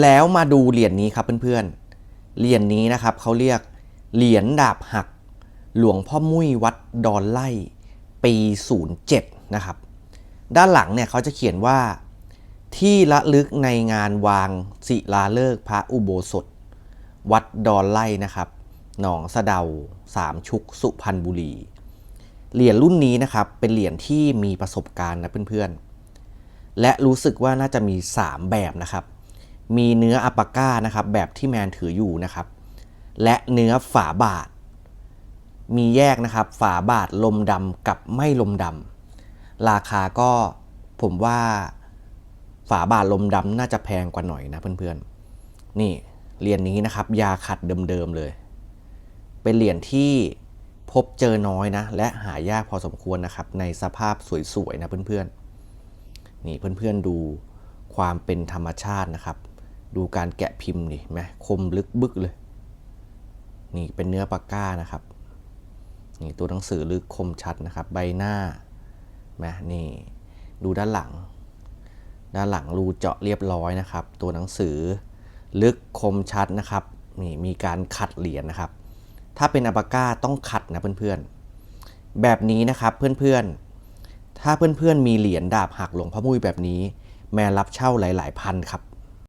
แล้วมาดูเหรียญนี้ครับเพื่อนๆ เหรียญนี้นะครับเขาเรียกเหรียญดาบหัก หลวงพ่อมุ้ยวัดดอนไล่ปี 07 นะครับ ด้านหลังเนี่ยเขาจะเขียนว่าที่ละลึกในงานวางศิลาฤกษ์พระอุโบสถ วัดดอนไล่นะครับ หนองสะเดาสามชุกสุพรรณบุรี เหรียญรุ่นนี้นะครับเป็นเหรียญที่มีประสบการณ์นะเพื่อนๆ และรู้สึกว่าน่าจะมี 3 แบบนะครับ มีเนื้ออัปปาก้านะครับแบบที่แมนถืออยู่นะครับ และเนื้อฝาบาท มีแยกนะครับฝาบาทลมดำกับไม่ลมดำราคาก็ผมว่าฝาบาทลมดำน่าจะแพงกว่าหน่อยนะเพื่อนๆ นี่เหรียญนี้นะครับ ยาขัดเดิมๆเลย เป็นเหรียญที่พบเจอน้อยนะ และหายากพอสมควรนะครับ ในสภาพสวยๆนะเพื่อนๆ นี่เพื่อนๆดูความเป็นธรรมชาตินะครับ ดูการแกะพิมพ์นี่เห็นไหมคมลึกบึกเลย นี่เป็นเนื้อปากกานะครับ นี่ตัวหนังสือลึกคมชัดนะครับ ใบหน้าแมนี่ดูด้านหลัง ด้านหลังรูเจาะเรียบร้อยนะครับ ตัวหนังสือลึกคมชัดนะครับ นี่มีการขัดเหรียญนะครับ ถ้าเป็นอัปาก้าต้องขัดนะเพื่อนๆ แบบนี้นะครับเพื่อนๆ ถ้าเพื่อนๆมีเหรียญดาบหักหลวงพ่อมุ้ยแบบนี้ แม่รับเช่าหลายๆพันครับ